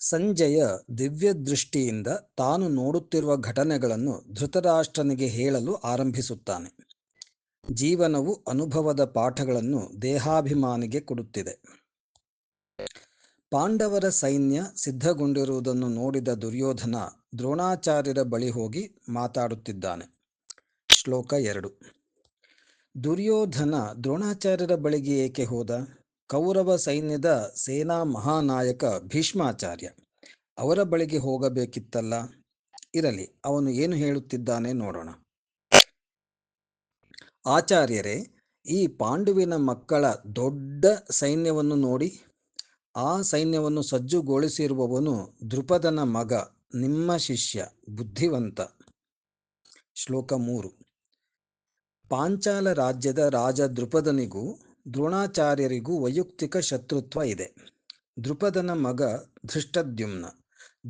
ಸಂಜಯ ದಿವ್ಯದೃಷ್ಟಿಯಿಂದ ತಾನು ನೋಡುತ್ತಿರುವ ಘಟನೆಗಳನ್ನು ಧೃತರಾಷ್ಟ್ರನಿಗೆ ಹೇಳಲು ಆರಂಭಿಸುತ್ತಾನೆ. ಜೀವನವು ಅನುಭವದ ಪಾಠಗಳನ್ನು ದೇಹಾಭಿಮಾನಿಗೆ ಕೊಡುತ್ತಿದೆ. ಪಾಂಡವರ ಸೈನ್ಯ ಸಿದ್ಧಗೊಂಡಿರುವುದನ್ನು ನೋಡಿದ ದುರ್ಯೋಧನ ದ್ರೋಣಾಚಾರ್ಯರ ಬಳಿ ಹೋಗಿ ಮಾತಾಡುತ್ತಿದ್ದಾನೆ. ಶ್ಲೋಕ ಎರಡು. ದುರ್ಯೋಧನ ದ್ರೋಣಾಚಾರ್ಯರ ಬಳಿಗೆ ಏಕೆ ಹೋದ? ಕೌರವ ಸೈನ್ಯದ ಸೇನಾ ಮಹಾನಾಯಕ ಭೀಷ್ಮಾಚಾರ್ಯ. ಅವರ ಬಳಿಗೆ ಹೋಗಬೇಕಿತ್ತಲ್ಲ? ಇರಲಿ, ಅವನು ಏನು ಹೇಳುತ್ತಿದ್ದಾನೆ ನೋಡೋಣ. ಆಚಾರ್ಯರೇ, ಈ ಪಾಂಡುವಿನ ಮಕ್ಕಳ ದೊಡ್ಡ ಸೈನ್ಯವನ್ನು ನೋಡಿ. ಆ ಸೈನ್ಯವನ್ನು ಸಜ್ಜುಗೊಳಿಸಿರುವವನು ದೃಪದನ ಮಗ, ನಿಮ್ಮ ಶಿಷ್ಯ, ಬುದ್ಧಿವಂತ. ಶ್ಲೋಕ ಮೂರು. ಪಾಂಚಾಲ ರಾಜ್ಯದ ರಾಜ ದೃಪದನಿಗೂ ದ್ರೋಣಾಚಾರ್ಯರಿಗೂ ವೈಯಕ್ತಿಕ ಶತ್ರುತ್ವ ಇದೆ. ದೃಪದನ ಮಗ ಧೃಷ್ಟದ್ಯುಮ್ನ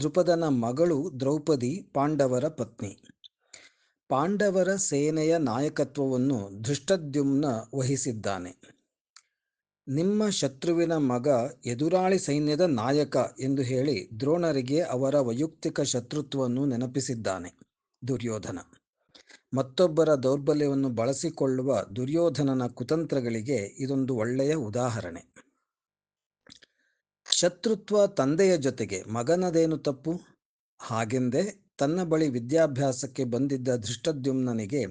ದೃಪದನ ಮಗಳು ದ್ರೌಪದಿ ಪಾಂಡವರ ಪತ್ನಿ. ಪಾಂಡವರ ಸೇನೆಯ ನಾಯಕತ್ವವನ್ನು ಧೃಷ್ಟದ್ಯುಮ್ನ ವಹಿಸಿದ್ದಾನೆ. ನಿಮ್ಮ ಶತ್ರುವಿನ ಮಗ ಎದುರಾಳಿ ಸೈನ್ಯದ ನಾಯಕ ಎಂದು ಹೇಳಿ ದ್ರೋಣರಿಗೆ ಅವರ ವೈಯಕ್ತಿಕ ಶತ್ರುತ್ವವನ್ನು ನೆನಪಿಸಿದ್ದಾನೆ ದುರ್ಯೋಧನ. ಮತ್ತೊಬ್ಬರ ದೌರ್ಬಲ್ಯವನ್ನು ಬಳಸಿಕೊಳ್ಳುವ ದುರ್ಯೋಧನನ ಕುತಂತ್ರಗಳಿಗೆ ಇದೊಂದು ಒಳ್ಳೆಯ ಉದಾಹರಣೆ. ಶತ್ರುತ್ವ ತಂದೆಯ ಜೊತೆಗೆ ಮಗನದೇನು ತಪ್ಪು? ಹಾಗೆಂದೇ ತನ್ನ ಬಳಿ ವಿದ್ಯಾಭ್ಯಾಸಕ್ಕೆ ಬಂದಿದ್ದ ಧೃಷ್ಟದ್ಯುಮ್ನನಿಗೆ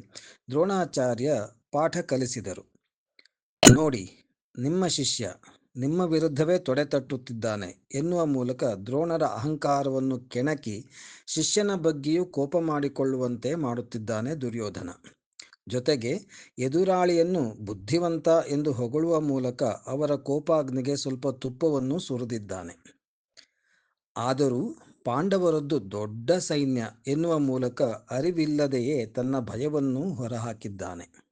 ದ್ರೋಣಾಚಾರ್ಯ ಪಾಠ ಕಲಿಸಿದರು. ನೋಡಿ, ನಿಮ್ಮ ಶಿಷ್ಯ ನಿಮ್ಮ ವಿರುದ್ಧವೇ ತೊಡೆತಟ್ಟುತ್ತಿದ್ದಾನೆ ಎನ್ನುವ ಮೂಲಕ ದ್ರೋಣರ ಅಹಂಕಾರವನ್ನು ಕೆಣಕಿ ಶಿಷ್ಯನ ಬಗ್ಗೆಯೂ ಕೋಪ ಮಾಡಿಕೊಳ್ಳುವಂತೆ ಮಾಡುತ್ತಿದ್ದಾನೆ ದುರ್ಯೋಧನ. ಜೊತೆಗೆ ಎದುರಾಳಿಯನ್ನು ಬುದ್ಧಿವಂತ ಎಂದು ಹೊಗಳುವ ಮೂಲಕ ಅವರ ಕೋಪಾಗ್ನಿಗೆ ಸ್ವಲ್ಪ ತುಪ್ಪವನ್ನು ಸುರಿದಿದ್ದಾನೆ. ಆದರೂ ಪಾಂಡವರದ್ದು ದೊಡ್ಡ ಸೈನ್ಯ ಎನ್ನುವ ಮೂಲಕ ಅರಿವಿಲ್ಲದೆಯೇ ತನ್ನ ಭಯವನ್ನು ಹೊರಹಾಕಿದ್ದಾನೆ.